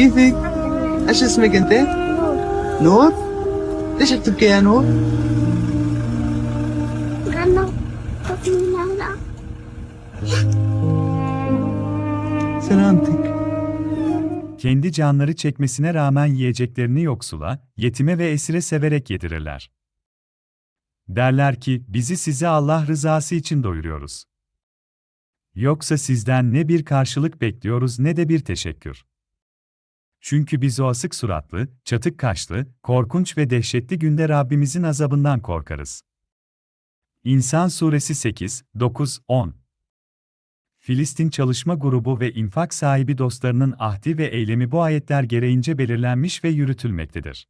كيفك؟ ايش اسمك انت؟ نور؟ ليش بتبكي يا نور؟ لأنه طفلنا لا سلامتك Kendi canları çekmesine rağmen yiyeceklerini yoksula, yetime ve esire severek yedirirler. Derler ki, bizi size Allah rızası için doyuruyoruz. Yoksa sizden ne bir karşılık bekliyoruz ne de bir teşekkür. Çünkü biz o asık suratlı, çatık kaşlı, korkunç ve dehşetli günde Rabbimizin azabından korkarız. İnsan Suresi 8, 9, 10 Filistin Çalışma Grubu ve infak sahibi dostlarının ahdi ve eylemi bu ayetler gereğince belirlenmiş ve yürütülmektedir.